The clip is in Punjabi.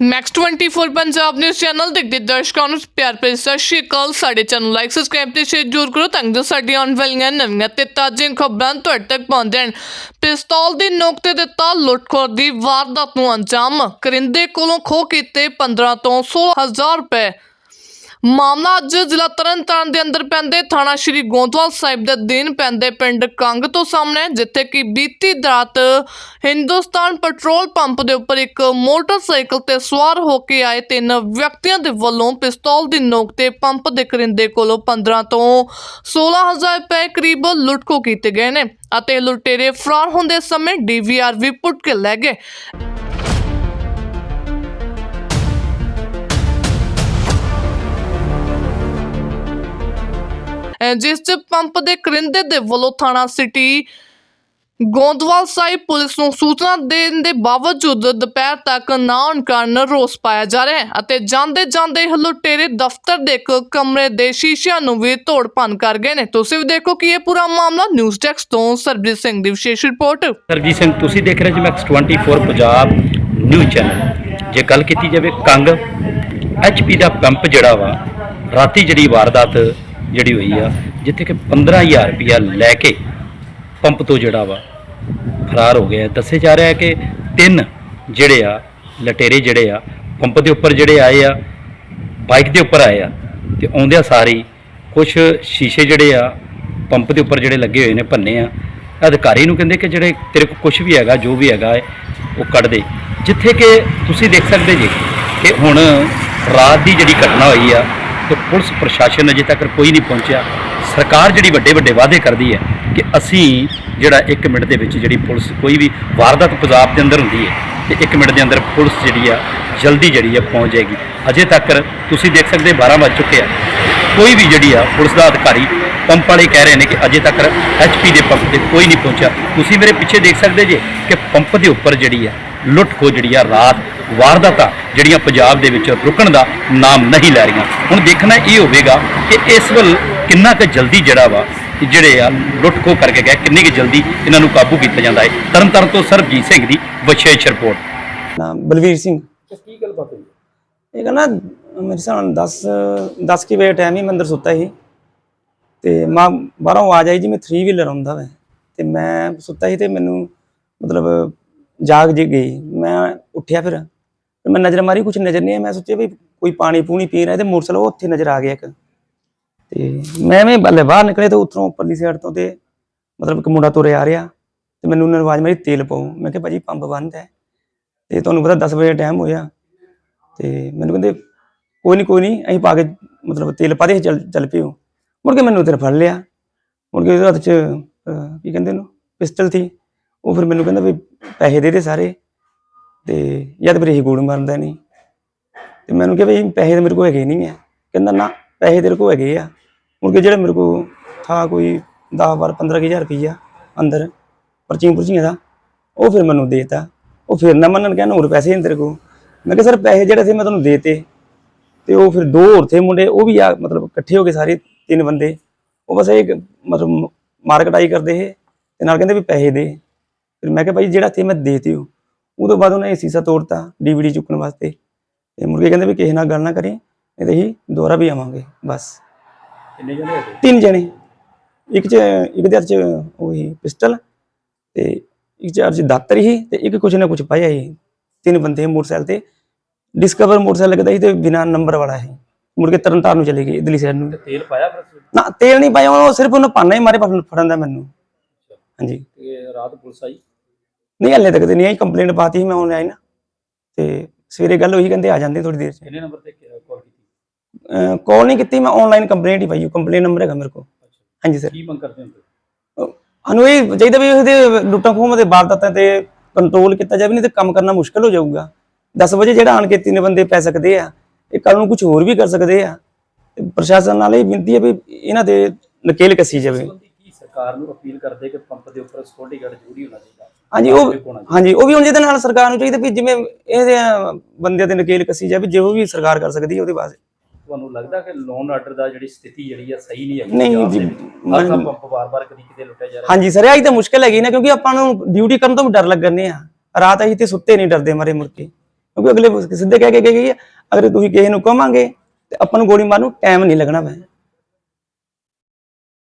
ਮੈਕਸ 24 ਪੰਜਾਬ ਨਿਊਜ਼ ਚੈਨਲ ਦੇਖਦੇ ਦਰਸ਼ਕਾਂ ਨੂੰ ਪਿਆਰ ਭਰੀ ਸਤਿ ਸ਼੍ਰੀ ਅਕਾਲ। ਸਾਡੇ ਚੈਨਲ ਲਾਈਕ ਸਬਸਕ੍ਰਾਈਬ ਤੇ ਸ਼ੇਅਰ ਜ਼ਰੂਰ ਕਰੋ ਤਾਂ ਜੋ ਸਾਡੀਆਂ ਆਉਣ ਵਾਲੀਆਂ ਨਵੀਆਂ ਤੇ ਤਾਜ਼ੀਆਂ ਖਬਰਾਂ ਤੁਹਾਡੇ ਤੱਕ ਪਹੁੰਚਣ ਪਿਸਤੌਲ ਦੀ ਨੋਕ ਤੇ ਦਿੱਤਾ ਲੁੱਟਖੋਰ ਦੀ ਵਾਰਦਾਤ ਨੂੰ ਅੰਜਾਮ। ਕਰਿੰਦੇ ਕੋਲੋਂ ਖੋਹ ਕੀਤੇ 15 ਤੋਂ 16000 ਰੁਪਏ। ਮਾਮਲਾ ਅੱਜ ਜ਼ਿਲ੍ਹਾ ਤਰਨਤਾਰਨ ਦੇ ਅੰਦਰ ਪੈਂਦੇ ਥਾਣਾ ਸ਼੍ਰੀ ਗੋਂਦਵਾਲ ਸਾਹਿਬ ਦੇ ਅਧੀਨ ਪੈਂਦੇ ਪਿੰਡ ਕੰਗ ਤੋਂ ਸਾਹਮਣੇ ਜਿੱਥੇ ਕਿ ਬੀਤੀ ਰਾਤ ਹਿੰਦੁਸਤਾਨ ਪੈਟਰੋਲ ਪੰਪ ਦੇ ਉੱਪਰ ਇੱਕ ਮੋਟਰਸਾਈਕਲ ਤੇ ਸਵਾਰ ਹੋ ਕੇ ਆਏ ਤਿੰਨ ਵਿਅਕਤੀਆਂ ਦੇ ਵੱਲੋਂ ਪਿਸਤੌਲ ਦੀ ਨੋਕ ਤੇ ਪੰਪ ਦੇ ਕਰਿੰਦੇ ਕੋਲੋਂ 15 ਤੋਂ 16000 ਰੁਪਏ ਕਰੀਬ ਲੁੱਟਖੋ ਕੀਤੇ ਗਏ ਨੇ ਅਤੇ ਲੁਟੇਰੇ ਫਰਾਰ ਹੁੰਦੇ ਸਮੇਂ ਡੀਵੀਆਰ ਵੀ ਪੁੱਟ ਕੇ ਲੈ ਗਏ। ਜਿਸ ਚ ਪੰਪ ਦੇ ਕਰਿੰਦੇ ਦੇ ਵੱਲੋਂ ਥਾਣਾ ਸਿਟੀ ਗੋਂਦਵਾਲ ਸਾਹਿਬ ਪੁਲਿਸ ਨੂੰ ਸੂਚਨਾ ਦੇਣ ਦੇ ਬਾਵਜੂਦ ਦੁਪਹਿਰ ਤੱਕ ਨਾ ਆਉਣ ਕਾਰਨ ਰੋਸ ਪਾਇਆ ਜਾ ਰਿਹਾ ਹੈ ਅਤੇ ਜਾਂਦੇ ਜਾਂਦੇ ਇਹ ਦਫ਼ਤਰ ਦੇ ਇੱਕ ਕਮਰੇ ਦੇ ਸ਼ੀਸ਼ਿਆਂ ਨੂੰ ਵੀ ਤੋੜ ਭੰਨ ਕਰ ਗਏ ਨੇ। ਤੁਸੀਂ ਵੀ ਦੇਖੋ ਕਿ ਇਹ ਪੂਰਾ ਮਾਮਲਾ। ਨਿਊਜ਼ ਡੈਸਕ ਤੋਂ ਸਰਬਜੀਤ ਸਿੰਘ ਦੀ ਵਿਸ਼ੇਸ਼ ਰਿਪੋਰਟ। ਸਰਜੀਤ ਸਿੰਘ, ਤੁਸੀਂ ਦੇਖ ਰਹੇ ਜੀ ਮੈਕਸ 24 ਪੰਜਾਬ ਨਿਊਜ਼ ਚੈਨਲ। ਜੇ ਗੱਲ ਕੀਤੀ ਜਾਵੇ ਕੰਗ ਐਚਪੀ ਦਾ ਪੰਪ ਜਿਹੜਾ ਵਾ, ਰਾਤੀ ਜਿਹੜੀ ਵਾਰਦਾਤ ਜਿਹੜੀ ਹੋਈ ਆ, ਜਿੱਥੇ ਕਿ 15000 ਰੁਪਇਆ ਲੈ ਕੇ ਪੰਪ ਤੋਂ ਜਿਹੜਾ ਵਾ ਫਰਾਰ ਹੋ ਗਿਆ ਦੱਸੇ ਜਾ ਰਿਹਾ ਹੈ ਕਿ ਤਿੰਨ ਜਿਹੜੇ ਆ, ਲਟੇਰੇ ਜਿਹੜੇ ਆ, ਪੰਪ ਦੇ ਉੱਪਰ ਜਿਹੜੇ ਆਏ ਆ, ਬਾਈਕ ਦੇ ਉੱਪਰ ਆਏ ਆ ਤੇ ਆਉਂਦਿਆਂ ਸਾਰੀ ਕੁਝ ਸ਼ੀਸ਼ੇ ਜਿਹੜੇ ਆ, ਪੰਪ ਦੇ ਉੱਪਰ ਜਿਹੜੇ ਲੱਗੇ ਹੋਏ ਨੇ ਭੰਨੇ ਆ, ਅਧਿਕਾਰੀ ਨੂੰ ਕਹਿੰਦੇ ਕਿ ਜਿਹੜੇ ਤੇਰੇ ਕੋਲ ਕੁਝ ਵੀ ਹੈਗਾ, ਜੋ ਵੀ ਹੈਗਾ ਉਹ ਕੱਢ ਦੇ। ਜਿੱਥੇ ਕਿ ਤੁਸੀਂ ਦੇਖ ਸਕਦੇ ਜੀ ਕਿ ਹੁਣ ਰਾਤ ਦੀ ਜਿਹੜੀ ਘਟਨਾ ਹੋਈ ਆ ਤੇ ਪੁਲਿਸ ਪ੍ਰਸ਼ਾਸਨ ਅਜੇ ਤੱਕ ਕੋਈ ਨਹੀਂ ਪਹੁੰਚਿਆ। ਸਰਕਾਰ ਜਿਹੜੀ ਵੱਡੇ ਵੱਡੇ ਵਾਅਦੇ ਕਰਦੀ ਹੈ ਕਿ ਅਸੀਂ ਜਿਹੜਾ 1 ਮਿੰਟ ਦੇ ਵਿੱਚ ਜਿਹੜੀ ਪੁਲਿਸ ਕੋਈ ਵੀ ਵਾਰਦਾਤ ਪੰਜਾਬ ਦੇ ਅੰਦਰ ਹੁੰਦੀ ਹੈ, ਤੇ 1 ਮਿੰਟ ਦੇ ਅੰਦਰ ਪੁਲਿਸ ਜਿਹੜੀ ਆ, ਜਲਦੀ ਜਿਹੜੀ ਆ ਪਹੁੰਚ ਜਾਏਗੀ। ਅਜੇ ਤੱਕ ਤੁਸੀਂ ਦੇਖ ਸਕਦੇ 12 ਵੱਜ ਚੁੱਕੇ ਆ। ਕੋਈ ਵੀ ਜਿਹੜੀ ਆ ਪੁਲਿਸ ਦਾ ਅਧਿਕਾਰੀ ਪੰਪ ਵਾਲੇ ਕਹਿ ਰਹੇ ਨੇ ਕਿ ਅਜੇ ਤੱਕ ਐਚਪੀ ਦੇ ਪੰਪ ਤੇ ਕੋਈ ਨਹੀਂ ਪਹੁੰਚਿਆ। ਤੁਸੀਂ ਮੇਰੇ ਪਿੱਛੇ ਦੇਖ ਸਕਦੇ ਜੇ ਕਿ ਪੰਪ ਦੇ ਉੱਪਰ ਜਿਹੜੀ ਆ ਲੁੱਟ ਖੋ ਜਿਹੜੀ ਆ ਰਾਤ ਵਾਰਦਾਤਾਂ ਜਿਹੜੀਆਂ ਪੰਜਾਬ ਦੇ ਵਿੱਚ ਰੁਕਣ ਦਾ ਨਾਮ ਨਹੀਂ ਲੈ ਰਹੀਆਂ। ਹੁਣ ਦੇਖਣਾ ਇਹ ਹੋਵੇਗਾ ਕਿ ਇਸ ਵੱਲ ਕਿੰਨਾ ਕੁ ਜਲਦੀ ਜਿਹੜਾ ਵਾ ਜਿਹੜੇ ਆ ਲੁੱਟ ਖੋ ਕਰਕੇ ਗਏ ਕਿੰਨੀ ਕੁ ਜਲਦੀ ਇਹਨਾਂ ਨੂੰ ਕਾਬੂ ਕੀਤਾ ਜਾਂਦਾ ਹੈ। ਤਰਨਤਾਰਨ ਤੋਂ ਸਰਬਜੀਤ ਸਿੰਘ ਦੀ ਵਿਸ਼ੇਸ਼ ਰਿਪੋਰਟ। ਨਾਮ ਬਲਵੀਰ ਸਿੰਘ। ਕੀ ਗੱਲ ਬਾਤ ਹੋਈ? ਇਹ ਕਹਿੰਦਾ ਮੇਰੇ ਨਾਲ 10 10 ਕੀ ਵਜੇ ਟਾਈਮ ਹੀ ਮੈਂ ਅੰਦਰ ਸੁੱਤਾ ਸੀ। ਤੇ ਮਾਂ ਬਾਹਰੋਂ ਆਵਾਜ਼ ਆਈ ਜੀ ਮੈਂ 3 ਵੀਲਰ ਆਉਂਦਾ ਵਾ। ਤੇ ਮੈਂ ਸੁੱਤਾ ਸੀ ਤੇ ਮੈਨੂੰ ਮਤਲਬ ਜਾਗ ਜੀ ਗਈ, ਮੈਂ ਉੱਠਿਆ ਫਿਰ। ਫਿਰ ਮੈਂ ਨਜ਼ਰ ਮਾਰੀ ਕੁਝ ਨਜ਼ਰ ਨਹੀਂ ਆਇਆ। ਮੈਂ ਸੋਚਿਆ ਵੀ ਕੋਈ ਪਾਣੀ ਪੂਣੀ ਪੀ ਰਿਹਾ ਤੇ ਮੋਟਰਸਾਈਕਲ ਉਹ ਉੱਥੇ ਨਜ਼ਰ ਆ ਗਿਆ ਇੱਕ। ਤੇ ਮੈਂ ਵੀ ਬੱਲੇ ਬਾਹਰ ਨਿਕਲੇ ਤੇ ਉੱਥੋਂ ਉੱਪਰਲੀ ਸਾਈਡ ਤੋਂ ਤੇ ਮਤਲਬ ਇੱਕ ਮੁੰਡਾ ਤੁਰਿਆ ਆ ਰਿਹਾ ਤੇ ਮੈਨੂੰ ਉਹਨਾਂ ਨੇ ਆਵਾਜ਼ ਮਾਰੀ, ਤੇਲ ਪਾਓ। ਮੈਂ ਕਿਹਾ, ਭਾਜੀ, ਪੰਪ ਬੰਦ ਹੈ। ਤੇ ਤੁਹਾਨੂੰ ਪਤਾ 10 ਵਜੇ ਟਾਈਮ ਹੋਇਆ। ਤੇ ਮੈਨੂੰ ਕਹਿੰਦੇ, ਕੋਈ ਨਹੀਂ ਕੋਈ ਨਹੀਂ ਅਸੀਂ ਪਾ ਕੇ ਮਤਲਬ ਤੇਲ ਪਾ ਦੇ ਚੱਲ ਚੱਲ ਪਿਓ। ਮੁੜ ਕੇ ਮੈਨੂੰ ਤੇਰੇ ਫੜ ਲਿਆ। ਮੁੜ ਕੇ ਉਹਦੇ ਹੱਥ 'ਚ ਕੀ ਕਹਿੰਦੇ ਉਹਨੂੰ? ਪਿਸਟਲ ਸੀ। ਉਹ ਫਿਰ ਮੈਨੂੰ ਕਹਿੰਦਾ ਵੀ ਪੈਸੇ ਦੇ ਦੇ ਸਾਰੇ। ਤੇ ਜਦ ਫਿਰ ਇਹ ਗੋਲ ਮਾਰਦਾ ਨਹੀਂ, ਤੇ ਮੈਨੂੰ ਕਿਹਾ ਵੀ ਪੈਸੇ ਤਾਂ ਮੇਰੇ ਕੋਲ ਹੈਗੇ ਨਹੀਂ ਆ। ਕਹਿੰਦਾ ਨਾ, ਪੈਸੇ ਤੇਰੇ ਕੋਲ ਹੈਗੇ ਆ। ਮੁੜ ਕੇ ਜਿਹੜਾ ਮੇਰੇ ਕੋਲ ਥਾ ਕੋਈ 10 12 15000 ਰੁਪਈਆ ਅੰਦਰ, ਪਰਚੀਆਂ ਪੁਰਚੀਆਂ ਦਾ, ਉਹ ਫਿਰ ਮੈਨੂੰ ਦੇਤਾ। ਉਹ ਫਿਰ ਨਾ ਮੰਨਣ ਕਹਿੰਦਾ ਹੋਰ ਪੈਸੇ ਨਹੀਂ ਤੇਰੇ ਕੋਲ। ਮੈਂ ਕਿਹਾ, ਸਰ, ਪੈਸੇ ਜਿਹੜੇ ਸੀ ਮੈਂ ਤੁਹਾਨੂੰ ਦੇਤੇ। ਤੇ ਉਹ ਫਿਰ ਦੋ ਹੋਰ ਥੇ ਮੁੰਡੇ, ਉਹ ਵੀ ਆ, ਮਤਲਬ ਇਕੱਠੇ ਹੋ ਕੇ ਸਾਰੇ ਤਿੰਨ ਬੰਦੇ। ਉਹ ਬਸ ਇਹ ਮਤਲਬ ਮਾਰਕਟਾਈ ਕਰਦੇ ਇਹ ਤੇ ਨਾਲ ਕਹਿੰਦੇ ਵੀ ਪੈਸੇ ਦੇ। ਫਿਰ ਮੈਂ ਕਿਹਾ ਭਾਈ ਜਿਹੜਾ ਤੇ ਮੈਂ ਦੇਤੀ ਉਹ ਉਦੋਂ ਬਾਅਦ ਉਹਨੇ ਸੀਸਾ ਤੋੜਤਾ ਡੀਵੀਡੀ ਚੁੱਕਣ ਵਾਸਤੇ। ਤੇ ਮੁਰਗੇ ਕਹਿੰਦੇ ਵੀ ਕਿਸੇ ਨਾਲ ਗੱਲ ਨਾ ਕਰੀ ਨਹੀਂ ਤੇ ਅਸੀਂ ਦੁਬਾਰਾ ਵੀ ਆਵਾਂਗੇ ਬਸ। ਕਿੰਨੇ ਜਣੇ ਹੋਏ? ਤਿੰਨ ਜਣੇ। ਇੱਕ ਚ ਇੱਕ ਦੇ ਹੱਥ ਚ ਉਹੀ ਪਿਸਟਲ ਤੇ ਇੱਕ ਚ ਹੱਥ ਚ ਦਾਤਰ ਹੀ ਤੇ ਇੱਕ ਕੁਛ ਨਾ ਕੁਛ ਪਾਇਆ ਹੀ ਤਿੰਨ ਬੰਦੇ ਮੋਟਰਸਾਈਕਲ ਤੇ। ਡਿਸਕਵਰ ਮੋਟਰਸਾਈਕਲ ਲੱਗਦਾ ਸੀ ਤੇ ਬਿਨਾ ਨੰਬਰ ਵਾਲਾ ਮੁੜ ਕੇ ਤਰਨਤਾਰਨ ਨੂੰ ਚਲੇ ਗਏ ਇਧਰਲੀ ਸਾਈਡ ਨੂੰ। ਤੇਲ ਪਾਇਆ ਫਿਰ ਨਾ ਤੇਲ ਨਹੀਂ ਪਾਇਆ ਉਹ ਸਿਰਫ ਉਹਨੇ ਪਾਣਾ ਹੀ ਮਾਰੇ ਫੜਨ ਫੜਨ ਦਾ ਮੈਨੂੰ। ਹਾਂਜੀ। ਤੇ ਰਾਤ ਪੁਲਿਸ ਆਈ? ਨਹੀਂ ਹਲੇ ਤੱਕ ਤੇ ਨਹੀਂ ਆਈ ਕੰਪਲੇਂਟ ਪਾਤੀ ਸੀ ਮੈਂ ਆਨਲਾਈਨ ਤੇ ਸਵੇਰੇ ਗੱਲ ਹੋਈ ਕਹਿੰਦੇ ਆ ਜਾਂਦੇ ਥੋੜੀ ਦੇਰ ਚ। ਕਿੰਨੇ ਨੰਬਰ ਤੇ ਕਾਲ ਕੀਤੀ? ਕਾਲ ਨਹੀਂ ਕੀਤੀ ਮੈਂ ਆਨਲਾਈਨ ਕੰਪਲੇਂਟ ਹੀ ਪਾਈ ਕੰਪਲੇਂਟ ਨੰਬਰ ਹੈਗਾ ਮੇਰੇ ਕੋਲ। ਹਾਂਜੀ ਸਰ ਕੀ ਮੰਗ ਕਰਦੇ ਹੋ ਸਾਨੂੰ ਇਹ ਚਾਹੀਦਾ ਵੀ ਉਹਦੇ ਲੁੱਟਾਂ ਖੋਹਾਂ ਦੇ ਵਾਰਦਾਤਾਂ ਤੇ ਕੰਟਰੋਲ ਕੀਤਾ ਜਾਵੇ ਨਹੀਂ ਤੇ ਕੰਮ ਕਰਨਾ ਮੁਸ਼ਕਲ ਹੋ ਜਾਊਗਾ। 10 ਵਜੇ ਜਿਹੜਾ ਆਣ ਕੇ ਤਿੰਨ ਬੰਦੇ ਪੈ ਸਕਦੇ ਆ ਇਹ ਕੱਲ ਨੂੰ ਕੁਝ ਹੋਰ ਵੀ ਕਰ ਸਕਦੇ ਆ। ਤੇ ਪ੍ਰਸ਼ਾਸਨ ਨਾਲ ਇਹ ਬੇਨਤੀ ਹੈ ਵੀ ਇਹਨਾਂ ਦੇ ਨਕੇਲ ਕੱਸੀ ਜਾਵੇ। ਸੰਬੰਧੀ ਕੀ ਸਰਕਾਰ ਨੂੰ ਅਪੀਲ ਕਰਦੇ ਕਿ ਪੰਪ ਦੇ ਉੱਪਰ ਸਿਕਿਉਰਿਟੀ ਗਾਰਡ ਜ਼ਰੂਰੀ ਹੋਣਾ ਚਾਹੀਦਾ? ਹਾਂਜੀ ਉਹ ਹਾਂਜੀ ਉਹ ਵੀ ਹੁਣ ਜਿਹਦੇ ਨਾਲ ਸਰਕਾਰ ਨੂੰ ਚਾਹੀਦਾ ਵੀ ਜਿਵੇਂ ਇਹਦੇ ਬੰਦਿਆਂ ਦੇ ਨਕੇਲ ਕੱਸੀ ਜਾਵੇ ਜੋ ਵੀ ਸਰਕਾਰ ਕਰ ਸਕਦੀ ਹੈ ਉਹਦੇ ਵਾਸਤੇ। ਤੁਹਾਨੂੰ ਲੱਗਦਾ ਕਿ ਲੋਨ ਆਰਡਰ ਦਾ ਜਿਹੜੀ ਸਥਿਤੀ ਜਿਹੜੀ ਆ ਸਹੀ ਨਹੀਂ ਹੈਗੀ ਨਹੀਂ ਜੀ? ਮੈਂ- ਹਰ ਕੰਮ ਵਾਰ-ਵਾਰ ਕਦੀ ਕਿਤੇ ਲੁੱਟਿਆ ਜਾ ਰਿਹਾ। ਹਾਂਜੀ ਸਰ ਇਹ ਤਾਂ ਮੁਸ਼ਕਲ ਹੈਗੀ ਨਾ ਕਿਉਂਕਿ ਆਪਾਂ ਨੂੰ ਡਿਊਟੀ ਕਰਨ ਤੋਂ ਵੀ ਡਰ ਲੱਗਣੇ ਆ। ਰਾਤ ਅਸੀਂ ਤੇ ਸੁੱਤੇ ਨਹੀਂ ਡਰਦੇ ਮਾਰੇ ਮੁੜ ਕੇ। ਕਿਉਂਕਿ ਅਗਲੇ ਸਿੱਧੇ ਕਹਿ ਕੇ ਗਏ ਅਗਰ ਤੁਸੀਂ ਕਿਸੇ ਨੂੰ ਕਵਾਂਗੇ ਤੇ ਆਪਾਂ ਨੂੰ ਗੋਲੀ ਮਾਰਨ ਨੂੰ ਟਾਈਮ ਨਹੀਂ ਲੱਗਣਾ ਵਾ